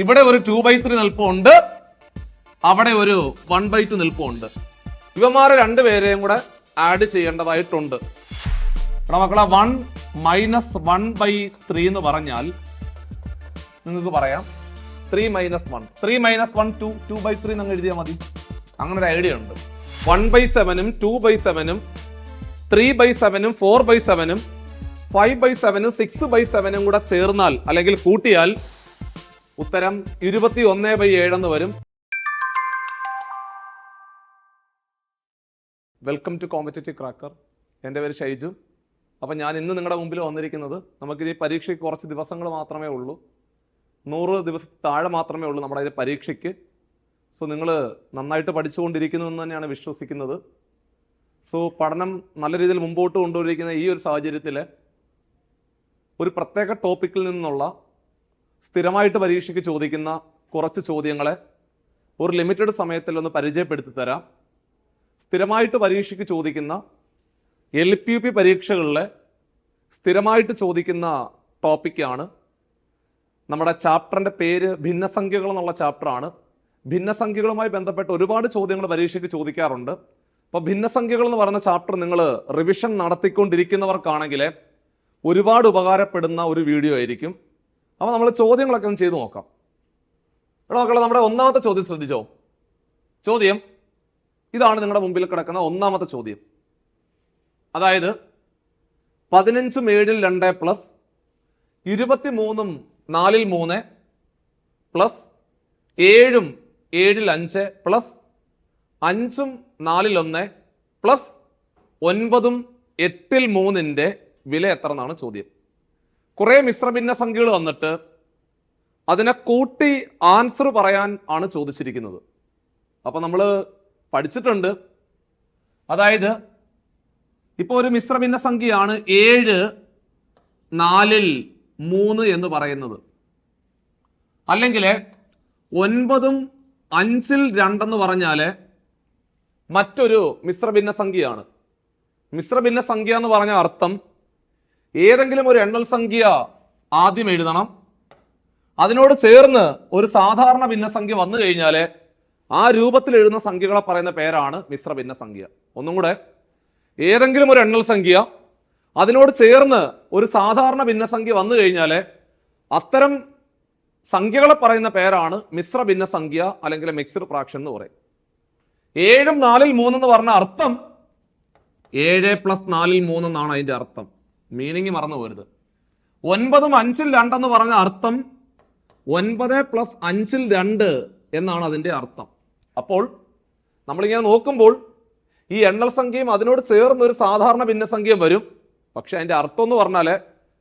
ഇവിടെ ഒരു to by three നിൽപ്പുണ്ട്. അവിടെ ഒരു വൺ ബൈ ടു നിൽപ്പുണ്ട്. ഇവന്മാരെ രണ്ടുപേരെയും കൂടെ ആഡ് ചെയ്യേണ്ടതായിട്ടുണ്ട്. മക്കളെ one minus one by three എന്ന് പറഞ്ഞാൽ നിങ്ങൾക്ക് പറയാം. Three minus one three minus one two two by three എന്ന് എഴുതിയാൽ മതി. അങ്ങനെ ഒരു ഐഡിയ ഉണ്ട് വൺ ബൈ സെവനും ടു ബൈ സെവനും ത്രീ ബൈ സെവനും ഫോർ ബൈ സെവനും ഫൈവ് ബൈ സെവനും സിക്സ് ബൈ സെവനും കൂടെ ചേർന്നാൽ അല്ലെങ്കിൽ കൂട്ടിയാൽ ഉത്തരം ഇരുപത്തി ഒന്ന് ബൈ ഏഴെന്ന് വരും. വെൽക്കം ടു കോമ്പറ്റേറ്റീവ് ക്രാക്കർ എന്റെ പേര് ഷൈജു. അപ്പം ഞാൻ ഇന്ന് നിങ്ങളുടെ മുമ്പിൽ വന്നിരിക്കുന്നത് നമുക്കിനി പരീക്ഷയ്ക്ക് കുറച്ച് ദിവസങ്ങൾ മാത്രമേ ഉള്ളൂ. നൂറ് ദിവസം താഴെ മാത്രമേ ഉള്ളൂ നമ്മുടെ ഈ പരീക്ഷയ്ക്ക്. സോ നിങ്ങൾ നന്നായിട്ട് പഠിച്ചുകൊണ്ടിരിക്കുന്നു എന്ന് തന്നെയാണ് വിശ്വസിക്കുന്നത്. സോ പഠനം നല്ല രീതിയിൽ മുമ്പോട്ട് കൊണ്ടുപോയിരിക്കുന്ന ഈ ഒരു സാഹചര്യത്തിൽ ഒരു പ്രത്യേക ടോപ്പിക്കിൽ നിന്നുള്ള സ്ഥിരമായിട്ട് പരീക്ഷയ്ക്ക് ചോദിക്കുന്ന കുറച്ച് ചോദ്യങ്ങളെ ഒരു ലിമിറ്റഡ് സമയത്തിൽ ഒന്ന് പരിചയപ്പെടുത്തി തരാം. സ്ഥിരമായിട്ട് പരീക്ഷയ്ക്ക് ചോദിക്കുന്ന എൽ പി യു പി പരീക്ഷകളിലെ സ്ഥിരമായിട്ട് ചോദിക്കുന്ന ടോപ്പിക്കാണ് നമ്മുടെ ചാപ്റ്ററിന്റെ പേര് ഭിന്നസംഖ്യകൾ എന്നുള്ള ചാപ്റ്ററാണ് ഭിന്നസംഖ്യകളുമായി ബന്ധപ്പെട്ട് ഒരുപാട് ചോദ്യങ്ങൾ പരീക്ഷയ്ക്ക് ചോദിക്കാറുണ്ട്. അപ്പോൾ ഭിന്നസംഖ്യകൾ എന്ന് പറയുന്ന ചാപ്റ്റർ നിങ്ങൾ റിവിഷൻ നടത്തിക്കൊണ്ടിരിക്കുന്നവർക്കാണെങ്കിൽ ഒരുപാട് ഉപകാരപ്പെടുന്ന ഒരു വീഡിയോ ആയിരിക്കും. അപ്പോൾ നമ്മൾ ചോദ്യങ്ങളൊക്കെ ഒന്ന് ചെയ്തു നോക്കാം. എടാ മക്കളെ നമ്മുടെ ഒന്നാമത്തെ ചോദ്യം ശ്രദ്ധിച്ചോ? ചോദ്യം. ഇതാണ് നിങ്ങളുടെ മുമ്പിൽ കിടക്കുന്ന ഒന്നാമത്തെ ചോദ്യം. അതായത് പതിനഞ്ചും ഏഴിൽ രണ്ട് പ്ലസ് ഇരുപത്തിമൂന്നും നാലിൽ മൂന്ന് പ്ലസ് ഏഴും ഏഴിൽ അഞ്ച് പ്ലസ് അഞ്ചും നാലിൽ ഒന്ന് പ്ലസ് ഒൻപതും എട്ടിൽ മൂന്നിന്റെ വില എത്ര എന്നാണ് ചോദ്യം. കുറെ മിശ്രഭിന്ന സംഖ്യകൾ വന്നിട്ട് അതിനെ കൂട്ടി ആൻസർ പറയാൻ ആണ് ചോദിച്ചിരിക്കുന്നത്. അപ്പൊ നമ്മൾ പഠിച്ചിട്ടുണ്ട്. അതായത് ഇപ്പോൾ ഒരു മിശ്രഭിന്ന സംഖ്യയാണ് ഏഴ് നാലിൽ മൂന്ന് എന്ന് പറയുന്നത്. അല്ലെങ്കിൽ ഒൻപതും അഞ്ചിൽ രണ്ടെന്ന് പറഞ്ഞാൽ മറ്റൊരു മിശ്രഭിന്ന സംഖ്യയാണ് മിശ്രഭിന്ന സംഖ്യ എന്ന് പറഞ്ഞ അർത്ഥം ഏതെങ്കിലും ഒരു എണ്ണൽ സംഖ്യ ആദ്യം എഴുതണം. അതിനോട് ചേർന്ന് ഒരു സാധാരണ ഭിന്നസംഖ്യ വന്നു കഴിഞ്ഞാൽ ആ രൂപത്തിൽ എഴുതുന്ന സംഖ്യകളെ പറയുന്ന പേരാണ് മിശ്ര ഭിന്നസംഖ്യ. ഒന്നും കൂടെ ഏതെങ്കിലും ഒരു എണ്ണൽ സംഖ്യ അതിനോട് ചേർന്ന് ഒരു സാധാരണ ഭിന്നസംഖ്യ വന്നു കഴിഞ്ഞാൽ അത്തരം സംഖ്യകളെ പറയുന്ന പേരാണ് മിശ്ര ഭിന്നസംഖ്യ അല്ലെങ്കിൽ മിക്സ്ഡ് ഫ്രാക്ഷൻ എന്ന് പറയും. ഏഴും നാലിൽ മൂന്നെന്ന് പറഞ്ഞ അർത്ഥം ഏഴ് പ്ലസ് നാലിൽ മൂന്ന് എന്നാണ് അതിന്റെ അർത്ഥം. മീനിങ് മറന്നു പോരുത്. ഒൻപതും അഞ്ചിൽ രണ്ടെന്ന് പറഞ്ഞ അർത്ഥം ഒൻപത് പ്ലസ് അഞ്ചിൽ രണ്ട് എന്നാണ് അതിന്റെ അർത്ഥം. അപ്പോൾ നമ്മളിങ്ങനെ നോക്കുമ്പോൾ ഈ എണ്ണൽ സംഖ്യയും അതിനോട് ചേർന്ന് ഒരു സാധാരണ ഭിന്നസംഖ്യയും വരും. പക്ഷെ അതിന്റെ അർത്ഥം എന്ന് പറഞ്ഞാൽ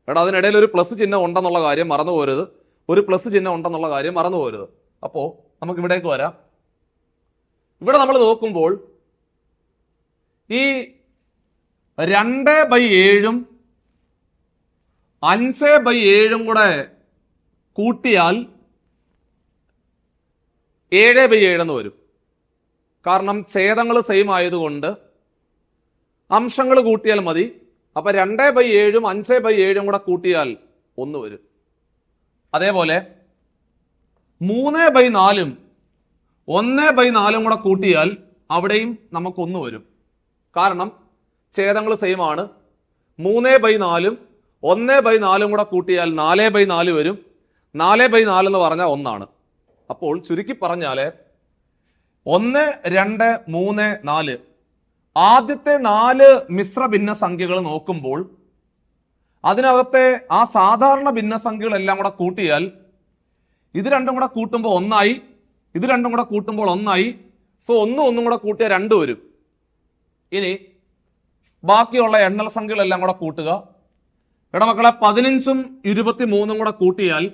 എടാ അതിനിടയിൽ ഒരു പ്ലസ് ചിഹ്നം ഉണ്ടെന്നുള്ള കാര്യം മറന്നു പോരുത്. ഒരു പ്ലസ് ചിഹ്നം ഉണ്ടെന്നുള്ള കാര്യം മറന്നു പോരുത്. അപ്പോൾ നമുക്ക് ഇവിടേക്ക് വരാം. ഇവിടെ നമ്മൾ നോക്കുമ്പോൾ ഈ രണ്ട് ബൈ ഏഴും അഞ്ച് ബൈ ഏഴും കൂടെ കൂട്ടിയാൽ ഏഴ് ബൈ ഏഴെന്ന് വരും. കാരണം ഛേദങ്ങൾ സെയിം ആയതുകൊണ്ട് അംശങ്ങൾ കൂട്ടിയാൽ മതി. അപ്പൊ രണ്ട് ബൈ ഏഴും അഞ്ച് ബൈ ഏഴും കൂടെ കൂട്ടിയാൽ ഒന്ന് വരും. അതേപോലെ മൂന്ന് ബൈ നാലും ഒന്ന് ബൈ നാലും കൂടെ കൂട്ടിയാൽ അവിടെയും നമുക്ക് ഒന്ന് വരും. കാരണം ഛേദങ്ങൾ സെയിം ആണ്. മൂന്ന് ബൈ നാലും ഒന്ന് ബൈ നാലും കൂടെ കൂട്ടിയാൽ നാല് ബൈ നാല് വരും. നാല് ബൈ നാല് എന്ന് പറഞ്ഞാൽ ഒന്നാണ്. അപ്പോൾ ചുരുക്കി പറഞ്ഞാൽ ഒന്ന് രണ്ട് മൂന്ന് നാല്. ആദ്യത്തെ നാല് മിശ്ര ഭിന്ന സംഖ്യകൾ നോക്കുമ്പോൾ അതിനകത്തെ ആ സാധാരണ ഭിന്നസംഖ്യകളെല്ലാം കൂടെ കൂട്ടിയാൽ ഇത് രണ്ടും കൂടെ കൂട്ടുമ്പോൾ ഒന്നായി ഇത് രണ്ടും കൂടെ കൂട്ടുമ്പോൾ ഒന്നായി. സോ ഒന്നും ഒന്നും കൂടെ കൂട്ടിയാൽ രണ്ട് വരും. ഇനി ബാക്കിയുള്ള എണ്ണൽ സംഖ്യകളെല്ലാം കൂടെ കൂട്ടുക. എടാ മക്കളെ പതിനഞ്ചും ഇരുപത്തി മൂന്നും കൂടെ കൂട്ടിയാൽ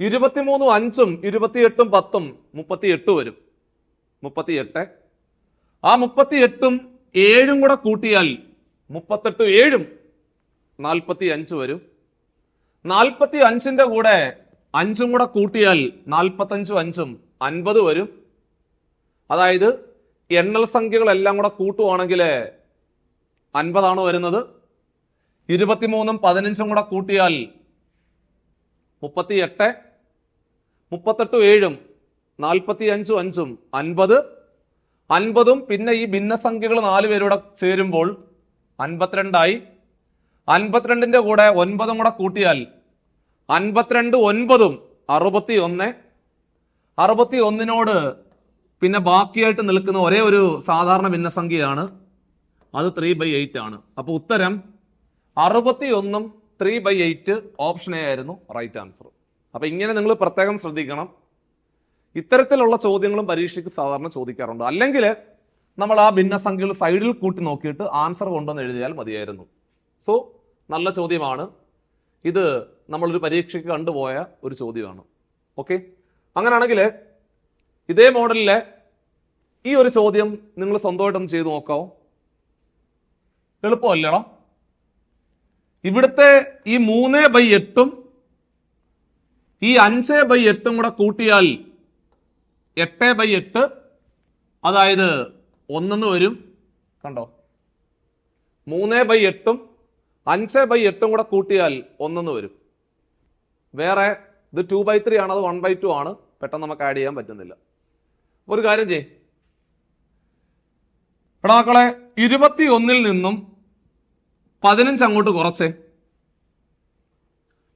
ഇരുപത്തിമൂന്നും അഞ്ചും ഇരുപത്തിയെട്ടും പത്തും മുപ്പത്തിയെട്ട് വരും. മുപ്പത്തിയെട്ട്. ആ മുപ്പത്തിയെട്ടും ഏഴും കൂടെ കൂട്ടിയാൽ മുപ്പത്തെട്ടും ഏഴും നാൽപ്പത്തി അഞ്ച് വരും. നാൽപ്പത്തി അഞ്ചിന്റെ കൂടെ അഞ്ചും കൂടെ കൂട്ടിയാൽ നാൽപ്പത്തഞ്ചും അഞ്ചും അൻപത് വരും. അതായത് എണ്ണൽ സംഖ്യകളെല്ലാം കൂടെ കൂട്ടുവാണെങ്കിൽ അൻപതാണ് വരുന്നത്? ഇരുപത്തിമൂന്നും പതിനഞ്ചും കൂടെ കൂട്ടിയാൽ മുപ്പത്തി എട്ട് മുപ്പത്തെട്ടും ഏഴും നാൽപ്പത്തി അഞ്ചും അഞ്ചും അൻപത്. അൻപതും പിന്നെ ഈ ഭിന്നസംഖ്യകൾ നാല് പേരൂടെ ചേരുമ്പോൾ അൻപത്തിരണ്ടായി. അൻപത്തിരണ്ടിന്റെ കൂടെ ഒൻപതും കൂടെ കൂട്ടിയാൽ അൻപത്തിരണ്ട് ഒൻപതും അറുപത്തി ഒന്ന് അറുപത്തി ഒന്നിനോട് പിന്നെ ബാക്കിയായിട്ട് നിൽക്കുന്ന ഒരേ ഒരു സാധാരണ ഭിന്നസംഖ്യയാണ്. അത് ത്രീ ബൈ എയ്റ്റ് ആണ്. അപ്പോൾ ഉത്തരം അറുപത്തി ഒന്നും three by eight option A ആയിരുന്നു റൈറ്റ് ആൻസർ അപ്പൊ ഇങ്ങനെ നിങ്ങൾ പ്രത്യേകം ശ്രദ്ധിക്കണം. ഇത്തരത്തിലുള്ള ചോദ്യങ്ങളും പരീക്ഷയ്ക്ക് സാധാരണ ചോദിക്കാറുണ്ട്. അല്ലെങ്കിൽ നമ്മൾ ആ ഭിന്നസംഖ്യകൾ സൈഡിൽ കൂട്ടി നോക്കിയിട്ട് ആൻസർ കൊണ്ടുവന്ന് എഴുതിയാൽ മതിയായിരുന്നു. സോ നല്ല ചോദ്യമാണ്. ഇത് നമ്മളൊരു പരീക്ഷയ്ക്ക് കണ്ടുപോയ ഒരു ചോദ്യമാണ്. ഓക്കെ അങ്ങനെയാണെങ്കിൽ ഇതേ മോഡലിലെ ഈ ഒരു ചോദ്യം നിങ്ങൾ സ്വന്തമായിട്ടൊന്ന് ചെയ്തു നോക്കാവോ? എളുപ്പമല്ലേടാ? ഇവിടുത്തെ ഈ മൂന്ന് ബൈ എട്ടും ഈ അഞ്ച് ബൈ എട്ടും കൂടെ കൂട്ടിയാൽ എട്ട് ബൈ എട്ട് അതായത് ഒന്നെന്ന് വരും. കണ്ടോ? മൂന്ന് ബൈ എട്ടും അഞ്ച് ബൈ എട്ടും കൂടെ കൂട്ടിയാൽ ഒന്നെന്ന് വരും. വേറെ ഇത് ടു ബൈ ത്രീ ആണ് അത് വൺ ബൈ ടു ആണ്. പെട്ടെന്ന് നമുക്ക് ആഡ് ചെയ്യാൻ പറ്റുന്നില്ല. ഒരു കാര്യം ചെയ് എടാ ഇരുപത്തി ഒന്നിൽ നിന്നും പതിനഞ്ച് അങ്ങോട്ട് കുറച്ചേ.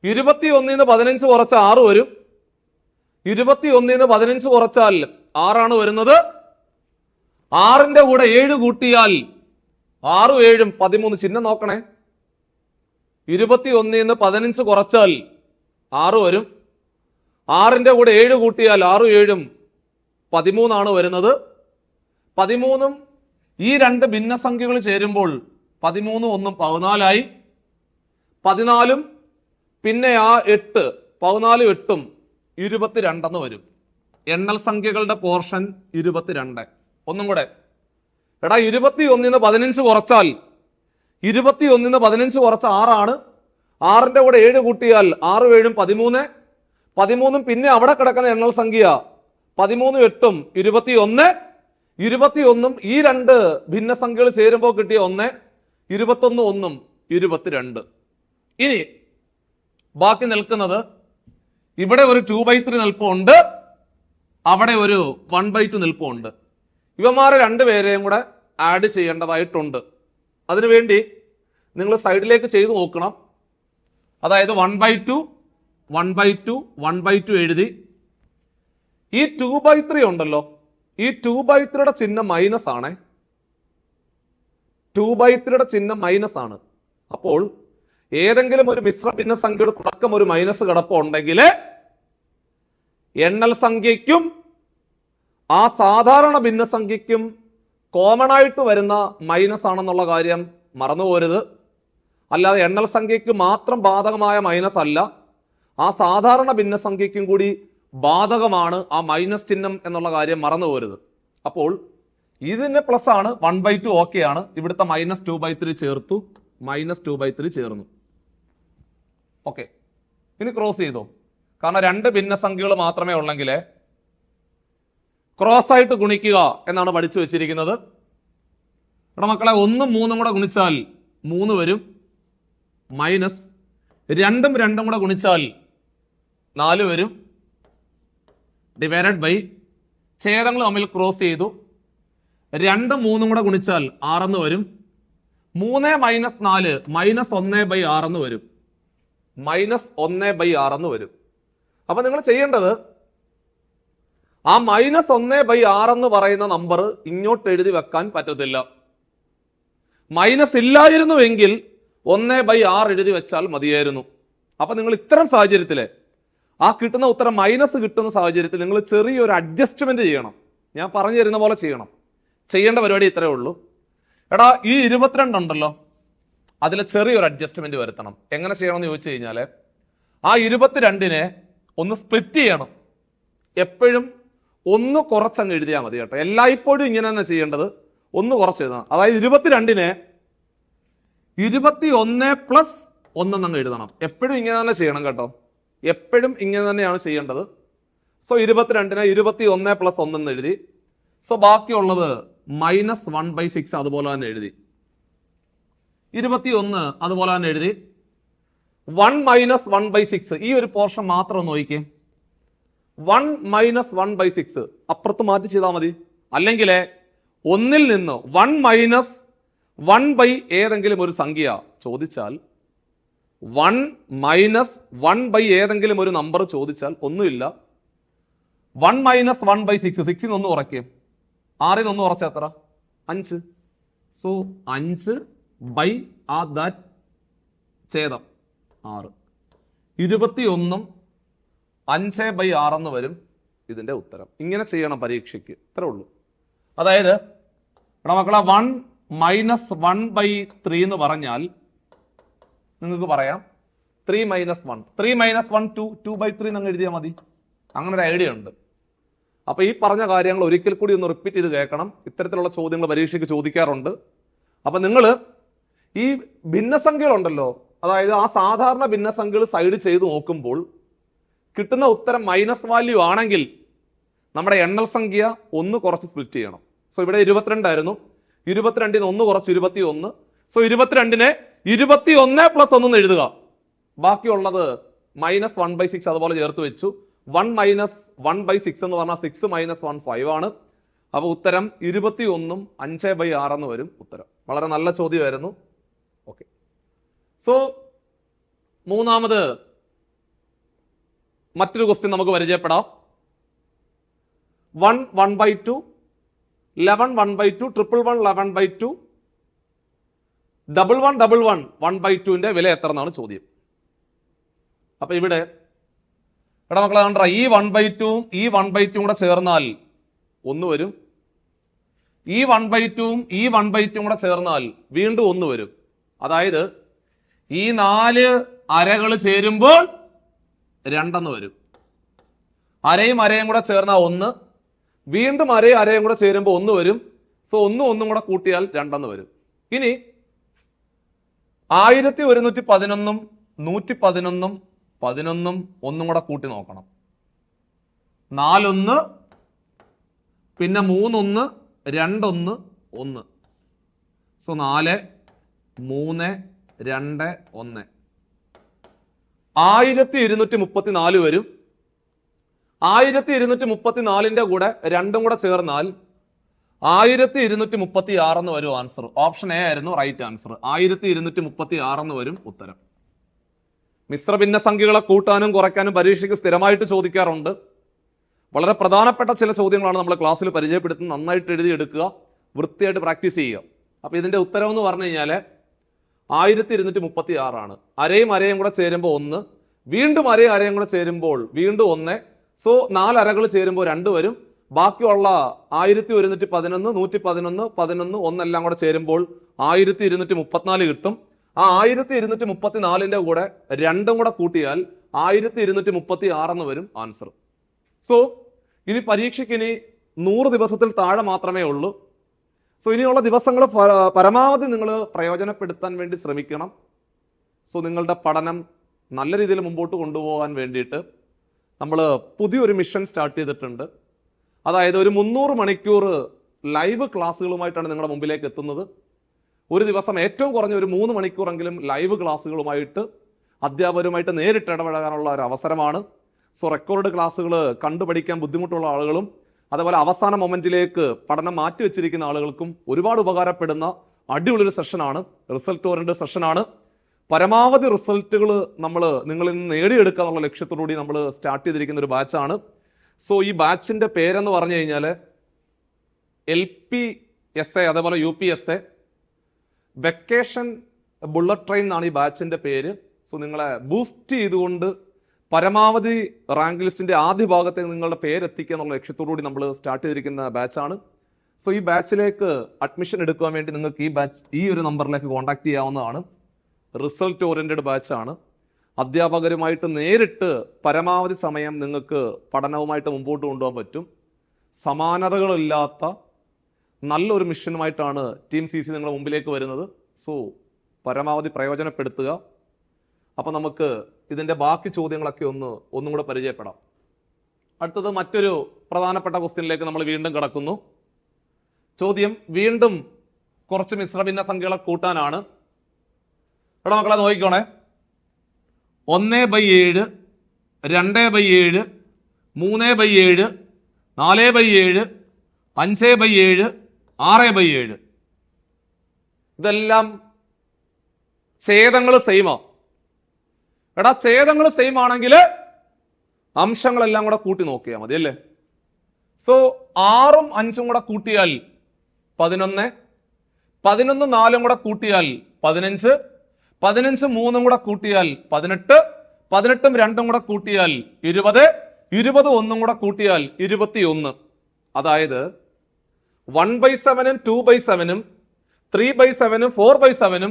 ഇരുപത്തി ഒന്നിന്ന് പതിനഞ്ച് കുറച്ച് ആറ് വരും. ഇരുപത്തി ഒന്നിന്ന് പതിനഞ്ച് കുറച്ചാൽ ആറാണ് വരുന്നത്. ആറിന്റെ കൂടെ ഏഴ് കൂട്ടിയാൽ ആറും ഏഴും പതിമൂന്ന് ചിഹ്നം നോക്കണേ. ഇരുപത്തി ഒന്നിന്ന് പതിനഞ്ച് കുറച്ചാൽ ആറ് വരും. ആറിന്റെ കൂടെ ഏഴ് കൂട്ടിയാൽ ആറും ഏഴും പതിമൂന്നാണ് വരുന്നത്. പതിമൂന്നും ഈ രണ്ട് ഭിന്നസംഖ്യകൾ ചേരുമ്പോൾ പതിമൂന്നും ഒന്നും പതിനാലായി. പതിനാലും പിന്നെ ആ എട്ട് പതിനാലും എട്ടും ഇരുപത്തിരണ്ടെന്ന് വരും. എണ്ണൽ സംഖ്യകളുടെ പോർഷൻ ഇരുപത്തിരണ്ട്. ഒന്നും കൂടെ. എടാ ഇരുപത്തി ഒന്നിന്ന് പതിനഞ്ച് കുറച്ചാൽ ഇരുപത്തി ഒന്നിന്ന് പതിനഞ്ച് കുറച്ച ആറാണ്. ആറിന്റെ കൂടെ ഏഴ് കൂട്ടിയാൽ ആറും ഏഴും പതിമൂന്ന്. പതിമൂന്നും പിന്നെ അവിടെ കിടക്കുന്ന എണ്ണൽ സംഖ്യ പതിമൂന്നും എട്ടും ഇരുപത്തി ഒന്ന് ഇരുപത്തി ഒന്നും ഈ രണ്ട് ഭിന്നസംഖ്യകൾ ചേരുമ്പോൾ കിട്ടിയ ഒന്ന്. ഇരുപത്തൊന്ന് ഒന്നും ഇരുപത്തിരണ്ട്. ഇനി ബാക്കി നിൽക്കുന്നത് ഇവിടെ ഒരു ടു ബൈ ത്രീ നിൽപ്പുണ്ട്. അവിടെ ഒരു വൺ ബൈ ടു നിൽപ്പുണ്ട്. ഇവന്മാരെ രണ്ടുപേരെയും കൂടെ ആഡ് ചെയ്യേണ്ടതായിട്ടുണ്ട്. അതിനുവേണ്ടി നിങ്ങൾ സൈഡിലേക്ക് ചെയ്ത് നോക്കണം. അതായത് one by two one by two one by two എഴുതി. ഈ ടു ബൈ ത്രീ ഉണ്ടല്ലോ. ഈ ടു ബൈ ത്രീയുടെ ചിഹ്നം മൈനസ് ആണേ. ടു ബൈ ത്രീയുടെ ചിഹ്നം മൈനസ് ആണ്. അപ്പോൾ ഏതെങ്കിലും ഒരു മിശ്ര ഭിന്ന സംഖ്യയുടെ തുടക്കം ഒരു മൈനസ് കിടപ്പുണ്ടെങ്കിൽ എണ്ണൽ സംഖ്യയ്ക്കും ആ സാധാരണ ഭിന്ന ഭിന്നസംഖ്യയ്ക്കും കോമൺ ആയിട്ട് വരുന്ന മൈനസ് ആണെന്നുള്ള കാര്യം മറന്നുപോരുത് അല്ലാതെ എണ്ണൽ സംഖ്യയ്ക്ക് മാത്രം ബാധകമായ മൈനസ് അല്ല. ആ സാധാരണ ഭിന്ന ഭിന്നസംഖ്യയ്ക്കും കൂടി ബാധകമാണ് ആ മൈനസ് ചിഹ്നം എന്നുള്ള കാര്യം മറന്നുപോരുത് അപ്പോൾ ഇതിന്റെ പ്ലസ് ആണ് വൺ ബൈ ടു ഓക്കെ ആണ്. ഇവിടുത്തെ മൈനസ് ടു ബൈ ത്രീ ചേർത്തു. മൈനസ് ടു ബൈ ത്രീ ചേർന്നു. ഓക്കെ ഇനി ക്രോസ് ചെയ്തു. കാരണം രണ്ട് ഭിന്നസംഖ്യകൾ മാത്രമേ ഉള്ളെങ്കിൽ ക്രോസ് ആയിട്ട് ഗുണിക്കുക എന്നാണ് പഠിച്ചു വെച്ചിരിക്കുന്നത്. ഇവിടെ മക്കളെ ഒന്നും മൂന്നും കൂടെ ഗുണിച്ചാൽ മൂന്ന് വരും. മൈനസ് രണ്ടും രണ്ടും കൂടെ ഗുണിച്ചാൽ നാല് വരും. ഡിവൈഡഡ് ബൈ ഛേദങ്ങൾ തമ്മിൽ ക്രോസ് ചെയ്തു. രണ്ടും മൂന്നും കൂടെ ഗുണിച്ചാൽ ആറെന്ന് വരും. മൂന്ന് മൈനസ് നാല് മൈനസ് ഒന്ന് ബൈ ആറെന്ന് വരും. മൈനസ് ഒന്ന് ബൈ ആറെന്ന് വരും. അപ്പൊ നിങ്ങൾ ചെയ്യേണ്ടത് ആ മൈനസ് ഒന്ന് ബൈ ആറെന്ന് പറയുന്ന നമ്പർ ഇങ്ങോട്ട് എഴുതി വെക്കാൻ പറ്റത്തില്ല. മൈനസ് ഇല്ലായിരുന്നുവെങ്കിൽ ഒന്ന് ബൈ ആറ് എഴുതി വെച്ചാൽ മതിയായിരുന്നു. അപ്പൊ നിങ്ങൾ ഇത്തരം സാഹചര്യത്തിൽ ആ കിട്ടുന്ന ഉത്തരം മൈനസ് കിട്ടുന്ന സാഹചര്യത്തിൽ നിങ്ങൾ ചെറിയൊരു അഡ്ജസ്റ്റ്മെന്റ് ചെയ്യണം. ഞാൻ പറഞ്ഞു തരുന്ന പോലെ ചെയ്യണം. ചെയ്യേണ്ട പരിപാടി ഇത്രയേ ഉള്ളൂ. എടാ ഈ ഇരുപത്തിരണ്ട് ഉണ്ടല്ലോ. അതിൽ ചെറിയൊരു അഡ്ജസ്റ്റ്മെന്റ് വരുത്തണം. എങ്ങനെ ചെയ്യണമെന്ന് ചോദിച്ചു കഴിഞ്ഞാൽ ആ ഇരുപത്തിരണ്ടിനെ ഒന്ന് സ്പ്ലിറ്റ് ചെയ്യണം. എപ്പോഴും ഒന്ന് കുറച്ചങ്ങ് എഴുതിയാൽ മതി കേട്ടോ. എല്ലായ്പ്പോഴും ഇങ്ങനെ തന്നെ ചെയ്യേണ്ടത് ഒന്ന് കുറച്ച് എഴുതണം. അതായത് ഇരുപത്തിരണ്ടിനെ ഇരുപത്തി ഒന്ന് പ്ലസ് ഒന്നെന്നങ്ങ് എഴുതണം. എപ്പോഴും ഇങ്ങനെ തന്നെ ചെയ്യണം കേട്ടോ. എപ്പോഴും ഇങ്ങനെ തന്നെയാണ് ചെയ്യേണ്ടത്. സോ ഇരുപത്തിരണ്ടിനെ ഇരുപത്തി ഒന്ന് പ്ലസ് ഒന്നെന്ന് എഴുതി. സോ ബാക്കിയുള്ളത് മൈനസ് വൺ ബൈ സിക്സ് അതുപോലെ തന്നെ എഴുതി. ഇരുപത്തിയൊന്ന് അതുപോലെ തന്നെ എഴുതി. One minus one by six ഈ ഒരു പോർഷൻ മാത്രം നോക്കി നോക്കിക്കേ. One minus one by six അപ്പുറത്ത് മാറ്റി ചെയ്താൽ മതി. അല്ലെങ്കിൽ ഒന്നിൽ നിന്ന് വൺ മൈനസ് വൺ ബൈ ഏതെങ്കിലും ഒരു സംഖ്യ ചോദിച്ചാൽ വൺ മൈനസ് വൺ ബൈ ഏതെങ്കിലും ഒരു നമ്പർ ചോദിച്ചാൽ ഒന്നുമില്ല. One minus one by six സിക്സിൽ നിന്ന് കുറയ്ക്കും. ആറിൽ നിന്ന് കുറച്ച് എത്ര? അഞ്ച്. സോ അഞ്ച് ബൈ ആ ദാറ്റ് ഛേദം. ആറ്. ഇരുപത്തിയൊന്നും അഞ്ച് ബൈ ആറെന്ന് വരും ഇതിന്റെ ഉത്തരം. ഇങ്ങനെ ചെയ്യണം പരീക്ഷയ്ക്ക്. ഇത്രേ ഉള്ളൂ. അതായത് ഇവിടെ മക്കളെ one minus one by three എന്ന് പറഞ്ഞാൽ നിങ്ങൾക്ക് പറയാം. Three minus one three minus one two two by three നിങ്ങൾ എഴുതിയാൽ മതി. അങ്ങനെ ഒരു ഐഡിയ ഉണ്ട്. അപ്പൊ ഈ പറഞ്ഞ കാര്യങ്ങൾ ഒരിക്കൽ കൂടി ഒന്ന് റിപ്പീറ്റ് ചെയ്ത് കേൾക്കണം. ഇത്തരത്തിലുള്ള ചോദ്യങ്ങൾ പരീക്ഷയ്ക്ക് ചോദിക്കാറുണ്ട്. അപ്പൊ നിങ്ങൾ ഈ ഭിന്നസംഖ്യകളുണ്ടല്ലോ അതായത് ആ സാധാരണ ഭിന്നസംഖ്യകൾ സൈഡ് ചെയ്ത് നോക്കുമ്പോൾ കിട്ടുന്ന ഉത്തരം മൈനസ് വാല്യൂ ആണെങ്കിൽ നമ്മുടെ എണ്ണൽ സംഖ്യ ഒന്ന് കുറച്ച് സ്പ്ലിറ്റ് ചെയ്യണം. സോ ഇവിടെ ഇരുപത്തിരണ്ടായിരുന്നു ഇരുപത്തിരണ്ടിൽ നിന്ന് ഒന്ന് കുറച്ച് ഇരുപത്തി ഒന്ന് സോ ഇരുപത്തിരണ്ടിനെ ഇരുപത്തി ഒന്ന് പ്ലസ് ഒന്നെന്ന് എഴുതുക. ബാക്കിയുള്ളത് മൈനസ് വൺ ബൈ സിക്സ് അതുപോലെ ചേർത്ത് വെച്ചു. One minus one by six എന്ന് പറഞ്ഞാൽ സിക്സ് മൈനസ് വൺ ഫൈവ് ആണ്. അപ്പോൾ ഉത്തരം ഇരുപത്തി ഒന്നും അഞ്ച് ബൈ ആറെന്ന് വരും ഉത്തരം. വളരെ നല്ല ചോദ്യമായിരുന്നു. ഓക്കെ സോ മൂന്നാമത് മറ്റൊരു ക്വസ്റ്റ്യൻ നമുക്ക് പരിചയപ്പെടാം. One one by two eleven one by two triple one eleven by two double one double one one by ടുവിന്റെ വില എത്ര എന്നാണ് ചോദ്യം. അപ്പൊ ഇവിടെ ഇവിടെ മക്കളെ കണ്ട? ഈ വൺ ബൈ ടുവും ഈ വൺ ബൈ ടുവും കൂടെ ചേർന്നാൽ ഒന്ന് വരും. ഈ വൺ ബൈ ടുവും ഈ വൺ ബൈ ടുവും കൂടെ ചേർന്നാൽ വീണ്ടും ഒന്ന് വരും. അതായത് ഈ നാല് അരകൾ ചേരുമ്പോൾ രണ്ടെന്ന് വരും. അരയും അരയും കൂടെ ചേർന്നാൽ ഒന്ന്. വീണ്ടും അരയും അരയും കൂടെ ചേരുമ്പോൾ ഒന്ന് വരും. സോ ഒന്നും ഒന്നും കൂടെ കൂട്ടിയാൽ രണ്ടെന്ന് വരും. ഇനി ആയിരത്തി ഒരുന്നൂറ്റി പതിനൊന്നും നൂറ്റി പതിനൊന്നും പതിനൊന്നും ഒന്നും കൂടെ കൂട്ടി നോക്കണം. നാലൊന്ന് പിന്നെ മൂന്നൊന്ന് രണ്ടൊന്ന് ഒന്ന്. സോ നാല് മൂന്ന് രണ്ട് ഒന്ന്. ആയിരത്തി ഇരുന്നൂറ്റി മുപ്പത്തി നാല് വരും. ആയിരത്തി ഇരുന്നൂറ്റി മുപ്പത്തി നാലിന്റെ കൂടെ രണ്ടും കൂടെ ചേർന്നാൽ ആയിരത്തി ഇരുന്നൂറ്റി മുപ്പത്തി ആറെന്ന് വരും ആൻസർ ഓപ്ഷൻ എ ആയിരുന്നു റൈറ്റ് ആൻസർ ആയിരത്തി ഇരുന്നൂറ്റി മുപ്പത്തി ആറെന്ന് വരും ഉത്തരം. മിശ്ര ഭിന്ന സംഖ്യകളെ കൂട്ടാനും കുറയ്ക്കാനും പരീക്ഷയ്ക്ക് സ്ഥിരമായിട്ട് ചോദിക്കാറുണ്ട്. വളരെ പ്രധാനപ്പെട്ട ചില ചോദ്യങ്ങളാണ് നമ്മൾ ക്ലാസ്സിൽ പരിചയപ്പെടുത്തുന്നത്. നന്നായിട്ട് എഴുതിയെടുക്കുക വൃത്തിയായിട്ട് പ്രാക്ടീസ് ചെയ്യുക. അപ്പോൾ ഇതിന്റെ ഉത്തരം എന്ന് പറഞ്ഞു കഴിഞ്ഞാൽ ആയിരത്തി ഇരുന്നൂറ്റി മുപ്പത്തി ആറാണ് അരയും അരയും കൂടെ ചേരുമ്പോൾ ഒന്ന് വീണ്ടും അരയും അരയും കൂടെ ചേരുമ്പോൾ വീണ്ടും ഒന്ന്. സോ നാല് അരകൾ ചേരുമ്പോൾ രണ്ട് വരും. ബാക്കിയുള്ള ആയിരത്തി ഒരുന്നൂറ്റി പതിനൊന്ന് നൂറ്റി പതിനൊന്ന് പതിനൊന്ന് ഒന്നെല്ലാം കൂടെ ചേരുമ്പോൾ ആയിരത്തി ഇരുന്നൂറ്റി മുപ്പത്തിനാല് കിട്ടും. ആ ആയിരത്തി ഇരുന്നൂറ്റി മുപ്പത്തി നാലിന്റെ കൂടെ രണ്ടും കൂടെ കൂട്ടിയാൽ ആയിരത്തി ഇരുന്നൂറ്റി മുപ്പത്തി ആറെന്ന് വരും ആൻസർ. സോ ഇനി പരീക്ഷയ്ക്ക് ഇനി നൂറ് ദിവസത്തിൽ താഴെ മാത്രമേ ഉള്ളൂ. സോ ഇനിയുള്ള ദിവസങ്ങൾ പരമാവധി നിങ്ങൾ പ്രയോജനപ്പെടുത്താൻ വേണ്ടി ശ്രമിക്കണം. സോ നിങ്ങളുടെ പഠനം നല്ല രീതിയിൽ മുമ്പോട്ട് കൊണ്ടുപോകാൻ വേണ്ടിയിട്ട് നമ്മൾ പുതിയൊരു മിഷൻ സ്റ്റാർട്ട് ചെയ്തിട്ടുണ്ട്. അതായത് ഒരു മുന്നൂറ് മണിക്കൂർ ലൈവ് ക്ലാസ്സുകളുമായിട്ടാണ് നിങ്ങളുടെ മുമ്പിലേക്ക് എത്തുന്നത്. ഒരു ദിവസം ഏറ്റവും കുറഞ്ഞ ഒരു മൂന്ന് മണിക്കൂറെങ്കിലും ലൈവ് ക്ലാസ്സുകളുമായിട്ട് അധ്യാപകരുമായിട്ട് നേരിട്ട് ഇടപഴകാനുള്ള ഒരു അവസരമാണ്. സോ റെക്കോർഡ് ക്ലാസ്സുകൾ കണ്ടുപഠിക്കാൻ ബുദ്ധിമുട്ടുള്ള ആളുകളും അതേപോലെ അവസാന മൊമെന്റിലേക്ക് പഠനം മാറ്റി വെച്ചിരിക്കുന്ന ആളുകൾക്കും ഒരുപാട് ഉപകാരപ്പെടുന്ന അടിപൊളി ഒരു സെഷനാണ് റിസൾട്ട് ഓറിയന്റഡ് സെഷനാണ്. പരമാവധി റിസൾട്ടുകൾ നമ്മൾ നിങ്ങളിൽ നിന്ന് നേടിയെടുക്കുക എന്നുള്ള ലക്ഷ്യത്തോടുകൂടി നമ്മൾ സ്റ്റാർട്ട് ചെയ്തിരിക്കുന്ന ഒരു ബാച്ചാണ്. സോ ഈ ബാച്ചിന്റെ പേരെന്ന് പറഞ്ഞു കഴിഞ്ഞാൽ എൽ പി എസ് എ അതേപോലെ U P S A vacation bullet train എന്നാണ് ഈ ബാച്ചിന്റെ പേര്. സോ നിങ്ങളെ ബൂസ്റ്റ് ചെയ്തുകൊണ്ട് പരമാവധി റാങ്ക് ലിസ്റ്റിന്റെ ആദ്യ ഭാഗത്തെ നിങ്ങളുടെ പേരെത്തിക്കുക എന്നുള്ള ലക്ഷ്യത്തോടുകൂടി നമ്മൾ സ്റ്റാർട്ട് ചെയ്തിരിക്കുന്ന ബാച്ചാണ്. സോ ഈ ബാച്ചിലേക്ക് അഡ്മിഷൻ എടുക്കുവാൻ വേണ്ടി നിങ്ങൾക്ക് ഈ ബാച്ച് ഈ ഒരു നമ്പറിലേക്ക് കോൺടാക്ട് ചെയ്യാവുന്നതാണ്. Result oriented ബാച്ചാണ്. അധ്യാപകരുമായിട്ട് നേരിട്ട് പരമാവധി സമയം നിങ്ങൾക്ക് പഠനവുമായിട്ട് മുമ്പോട്ട് കൊണ്ടുപോകാൻ പറ്റും. സമാനതകളില്ലാത്ത നല്ലൊരു മിഷനുമായിട്ടാണ് ടീം സി സി നിങ്ങളുടെ മുമ്പിലേക്ക് വരുന്നത്. സോ പരമാവധി പ്രയോജനപ്പെടുത്തുക. അപ്പോൾ നമുക്ക് ഇതിന്റെ ബാക്കി ചോദ്യങ്ങളൊക്കെ ഒന്ന് ഒന്നും കൂടെ പരിചയപ്പെടാം. അടുത്തത് മറ്റൊരു പ്രധാനപ്പെട്ട ക്വസ്റ്റ്യനിലേക്ക് നമ്മൾ വീണ്ടും കിടക്കുന്നു. ചോദ്യം വീണ്ടും കുറച്ച് മിശ്രഭിന്ന സംഖ്യകളെ കൂട്ടാനാണ്. ഇവിടെ മക്കളെ നോക്കിക്കോണേ. ഒന്ന് ബൈ ഏഴ് രണ്ട് ബൈ ഏഴ് മൂന്ന് ബൈ ഏഴ് നാല് ബൈ ഏഴ് അഞ്ച് ബൈ ഏഴ് ആറ് ബൈ ഏഴ്. ഇതെല്ലാം ഛേദങ്ങൾ സെയിമാ എടാ ഛേദങ്ങൾ സെയിം ആണെങ്കിൽ അംശങ്ങളെല്ലാം കൂടെ കൂട്ടി നോക്കിയാൽ മതി അല്ലേ? സോ ആറും അഞ്ചും കൂടെ കൂട്ടിയാൽ പതിനൊന്ന് പതിനൊന്ന് നാലും കൂടെ കൂട്ടിയാൽ പതിനഞ്ച് പതിനഞ്ച് മൂന്നും കൂടെ കൂട്ടിയാൽ പതിനെട്ട് പതിനെട്ടും രണ്ടും കൂടെ കൂട്ടിയാൽ ഇരുപത് ഇരുപത് ഒന്നും കൂടെ കൂട്ടിയാൽ ഇരുപത്തിയൊന്ന്. അതായത് വൺ ബൈ സെവനും ടു ബൈ സെവനും ത്രീ ബൈ സെവനും ഫോർ ബൈ സെവനും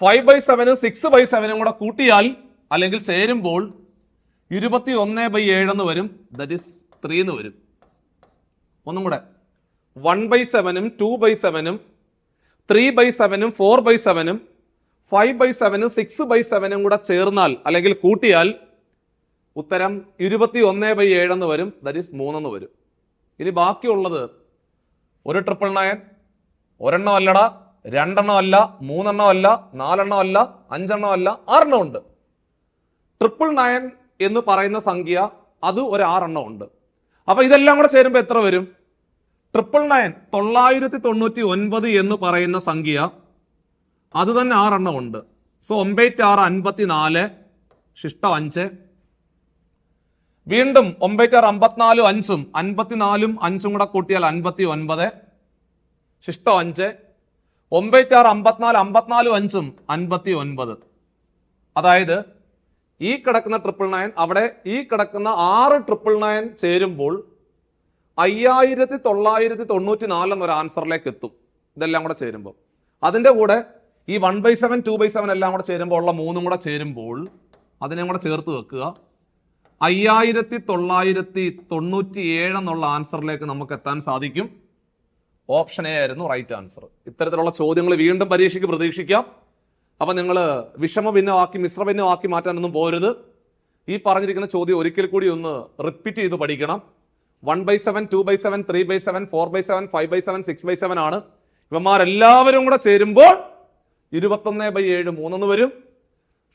ഫൈവ് ബൈ സെവനും സിക്സ് ബൈ സെവനും കൂടെ കൂട്ടിയാൽ അല്ലെങ്കിൽ ചേരുമ്പോൾ ഇരുപത്തി ഒന്ന് ബൈ ഏഴെന്ന് വരും ദറ്റ് ഇസ് ത്രീ എന്ന് വരും ഒന്നും കൂടെ വൺ ബൈ സെവനും ടു ബൈ സെവനും ത്രീ ബൈ സെവനും ഫോർ ബൈ സെവനും ഫൈവ് ബൈ സെവനും സിക്സ് ബൈ സെവനും കൂടെ ചേർന്നാൽ അല്ലെങ്കിൽ കൂട്ടിയാൽ ഉത്തരം ഇരുപത്തി ഒന്ന് ബൈ ഏഴെന്ന് വരും ദറ്റ് ഈസ് മൂന്നെന്ന് വരും ഇനി ബാക്കിയുള്ളത് ഒരു ട്രിപ്പിൾ നയൻ ഒരെണ്ണം അല്ലട രണ്ടെണ്ണം അല്ല മൂന്നെണ്ണം അല്ല നാലെണ്ണം അല്ല അഞ്ചെണ്ണം അല്ല ആറെണ്ണം ഉണ്ട്. ട്രിപ്പിൾ നയൻ എന്ന് പറയുന്ന സംഖ്യ അത് ഒരു ആറെണ്ണം ഉണ്ട്. അപ്പൊ ഇതെല്ലാം കൂടെ ചേരുമ്പോൾ എത്ര വരും? ട്രിപ്പിൾ നയൻ തൊള്ളായിരത്തി തൊണ്ണൂറ്റി ഒൻപത് എന്ന് പറയുന്ന സംഖ്യ അത് തന്നെ ആറെണ്ണം ഉണ്ട്. സോ ഒമ്പേറ്റ് ആറ് അൻപത്തി നാല് ശിഷ്ടം അഞ്ച് വീണ്ടും ഒമ്പേറ്റ് ആറ് അമ്പത്തിനാലും അഞ്ചും അൻപത്തിനാലും അഞ്ചും കൂടെ കൂട്ടിയാൽ അൻപത്തി ഒൻപത് ശിഷ്ടോ അഞ്ച്. ഒമ്പേറ്റ് ആറ് അമ്പത്തിനാല് അമ്പത്തിനാലും അഞ്ചും അൻപത്തി ഒൻപത് അതായത് ഈ കിടക്കുന്ന ട്രിപ്പിൾ നയൻ അവിടെ ഈ കിടക്കുന്ന ആറ് ട്രിപ്പിൾ നയൻ ചേരുമ്പോൾ അയ്യായിരത്തി തൊള്ളായിരത്തി തൊണ്ണൂറ്റി നാല് എന്നൊരു ആൻസറിലേക്ക് എത്തും. ഇതെല്ലാം കൂടെ ചേരുമ്പോൾ. അതിന്റെ കൂടെ ഈ one by seven two by seven എല്ലാം കൂടെ ചേരുമ്പോൾ ഉള്ള മൂന്നും കൂടെ ചേരുമ്പോൾ അതിനെ കൂടെ ചേർത്ത് വെക്കുക. അയ്യായിരത്തി തൊള്ളായിരത്തി തൊണ്ണൂറ്റി ഏഴ് എന്നുള്ള ആൻസറിലേക്ക് നമുക്ക് എത്താൻ സാധിക്കും. ഓപ്ഷൻ എ ആയിരുന്നു റൈറ്റ് ആൻസർ. ഇത്തരത്തിലുള്ള ചോദ്യങ്ങൾ വീണ്ടും പരീക്ഷയ്ക്ക് പ്രതീക്ഷിക്കാം. അപ്പൊ നിങ്ങൾ വിഷമ ഭിന്നമാക്കി മിശ്ര ഭിന്നമാക്കി മാറ്റാനൊന്നും പോരുത്. ഈ പറഞ്ഞിരിക്കുന്ന ചോദ്യം ഒരിക്കൽ കൂടി ഒന്ന് റിപ്പീറ്റ് ചെയ്ത് പഠിക്കണം. One by seven two by seven three by seven four by seven five by seven six by seven ആണ്. ഇവന്മാരെല്ലാവരും കൂടെ ചേരുമ്പോൾ ഇരുപത്തൊന്ന് ബൈ ഏഴ് മൂന്നെന്ന് വരും.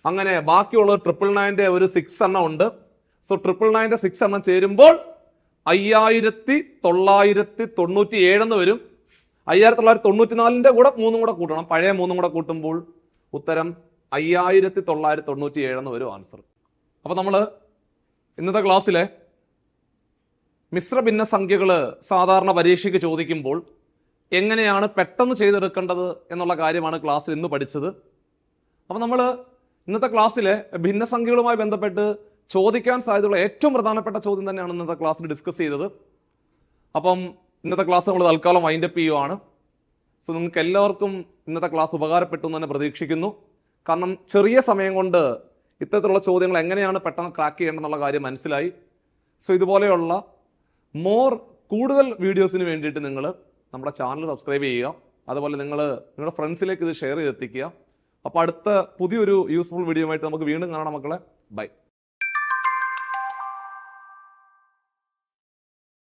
അങ്ങനെ ബാക്കിയുള്ള ട്രിപ്പിൾ നയന്റെ ഒരു സിക്സ് എണ്ണം ഉണ്ട്. സോ ട്രിപ്പിൾ നയന്റെ സിക്സ് എണ്ണം ചേരുമ്പോൾ അയ്യായിരത്തി തൊള്ളായിരത്തി തൊണ്ണൂറ്റി ഏഴെന്ന് വരും. അയ്യായിരത്തി തൊള്ളായിരത്തി തൊണ്ണൂറ്റി നാലിന്റെ കൂടെ മൂന്നും കൂടെ കൂട്ടണം. പഴയ മൂന്നും കൂടെ കൂട്ടുമ്പോൾ ഉത്തരം അയ്യായിരത്തി തൊള്ളായിരത്തി തൊണ്ണൂറ്റി ഏഴെന്ന് വരും ആൻസർ അപ്പോൾ നമ്മൾ ഇന്നത്തെ ക്ലാസ്സിലെ മിശ്ര ഭിന്ന സംഖ്യകൾ സാധാരണ പരീക്ഷയ്ക്ക് ചോദിക്കുമ്പോൾ എങ്ങനെയാണ് പെട്ടെന്ന് ചെയ്തെടുക്കേണ്ടത് എന്നുള്ള കാര്യമാണ് ക്ലാസ്സിൽ ഇന്ന് പഠിച്ചത്. അപ്പം നമ്മൾ ഇന്നത്തെ ക്ലാസ്സിലെ ഭിന്നസംഖ്യകളുമായി ബന്ധപ്പെട്ട് ചോദിക്കാൻ സാധ്യതയുള്ള ഏറ്റവും പ്രധാനപ്പെട്ട ചോദ്യം തന്നെയാണ് ഇന്നത്തെ ക്ലാസ്സിൽ ഡിസ്കസ് ചെയ്തത്. അപ്പം ഇന്നത്തെ ക്ലാസ് നമ്മൾ തൽക്കാലം വൈൻഡ് അപ്പ് ചെയ്യുവാണ്. സോ നിങ്ങൾക്ക് എല്ലാവർക്കും ഇന്നത്തെ ക്ലാസ് ഉപകാരപ്പെട്ടു എന്ന് തന്നെ പ്രതീക്ഷിക്കുന്നു. കാരണം ചെറിയ സമയം കൊണ്ട് ഇത്തരത്തിലുള്ള ചോദ്യങ്ങൾ എങ്ങനെയാണ് പെട്ടെന്ന് ക്രാക്ക് ചെയ്യേണ്ടെന്നുള്ള കാര്യം മനസ്സിലായി. സോ ഇതുപോലെയുള്ള മോർ കൂടുതൽ വീഡിയോസിന് വേണ്ടിയിട്ട് നിങ്ങൾ നമ്മുടെ ചാനൽ സബ്സ്ക്രൈബ് ചെയ്യുക. അതുപോലെ നിങ്ങൾ നിങ്ങളുടെ ഫ്രണ്ട്സിലേക്ക് ഇത് ഷെയർ ചെയ്തെത്തിക്കുക. അപ്പോൾ അടുത്ത പുതിയൊരു യൂസ്ഫുൾ വീഡിയോ ആയിട്ട് നമുക്ക് വീണ്ടും കാണാം മക്കളെ. ബൈ